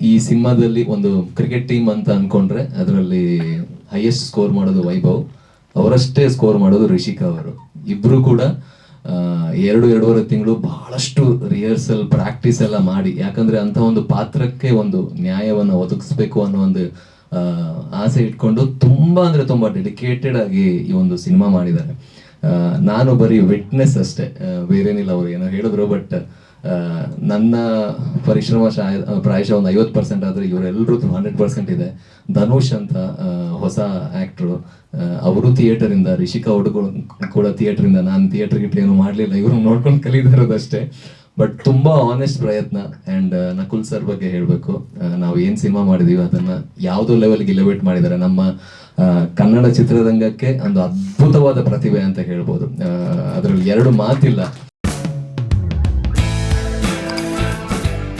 ಈ ಸಿನಿಮಾದಲ್ಲಿ ಒಂದು ಕ್ರಿಕೆಟ್ ಟೀಮ್ ಅಂತ ಅನ್ಕೊಂಡ್ರೆ ಅದರಲ್ಲಿ ಹೈಯೆಸ್ಟ್ ಸ್ಕೋರ್ ಮಾಡೋದು ವೈಭವ್. ಅವರಷ್ಟೇ ಸ್ಕೋರ್ ಮಾಡೋದು ರಿಷಿಕಾ ಅವರು. ಇಬ್ರು ಕೂಡ ಎರಡು, ಎರಡೂವರೆ ತಿಂಗಳು ಬಹಳಷ್ಟು ರಿಹರ್ಸಲ್ ಪ್ರಾಕ್ಟೀಸ್ ಎಲ್ಲ ಮಾಡಿ. ಯಾಕಂದ್ರೆ ಅಂತ ಒಂದು ಪಾತ್ರಕ್ಕೆ ಒಂದು ನ್ಯಾಯವನ್ನು ಒದಗಿಸ್ಬೇಕು ಅನ್ನೋ ಒಂದು ಆಸೆ ಇಟ್ಕೊಂಡು ತುಂಬಾ ಅಂದ್ರೆ ತುಂಬಾ ಡೆಡಿಕೇಟೆಡ್ ಆಗಿ ಈ ಒಂದು ಸಿನಿಮಾ ಮಾಡಿದ್ದಾರೆ. ನಾನು ಬರೀ ವಿಟ್ನೆಸ್ ಅಷ್ಟೇ. ಬೇರೇನಿಲ್ಲ, ಅವ್ರು ಏನೋ ಹೇಳಿದ್ರು ಬಟ್ ನನ್ನ ಪರಿಶ್ರಮ ಶಾಯ- ಪ್ರಾಯಶಃ ಒಂದು ಐವತ್ತು ಪರ್ಸೆಂಟ್ ಆದರೆ ಇವರೆಲ್ಲರೂ ಹಂಡ್ರೆಡ್ ಪರ್ಸೆಂಟ್ ಇದೆ. ಧನುಷ್ ಅಂತ ಹೊಸ ಆ್ಯಕ್ಟ್ರು ಅವರು ಥಿಯೇಟರಿಂದ ರಿಷಿಕಾ ಹುಡುಗರು ಕೂಡ ಥಿಯೇಟ್ರಿಂದ ನಾನು ಥಿಯೇಟರ್ ಗಿಟ್ರ್ ಏನು ಮಾಡಲಿಲ್ಲ ಇವರು ನೋಡ್ಕೊಂಡು ಕಲಿದಿರೋದಷ್ಟೇ ಬಟ್ ತುಂಬಾ ಆನೆಸ್ಟ್ ಪ್ರಯತ್ನ ಆ್ಯಂಡ್ ನಕುಲ್ ಸರ್ ಬಗ್ಗೆ ಹೇಳಬೇಕು. ನಾವು ಏನು ಸಿನಿಮಾ ಮಾಡಿದೀವಿ ಅದನ್ನ ಯಾವುದೋ ಲೆವೆಲ್ಗೆ ಇಲಿವೇಟ್ ಮಾಡಿದ್ದಾರೆ. ನಮ್ಮ ಕನ್ನಡ ಚಿತ್ರರಂಗಕ್ಕೆ ಒಂದು ಅದ್ಭುತವಾದ ಪ್ರತಿಭೆ ಅಂತ ಹೇಳ್ಬೋದು. ಅದರಲ್ಲಿ ಎರಡು ಮಾತಿಲ್ಲ.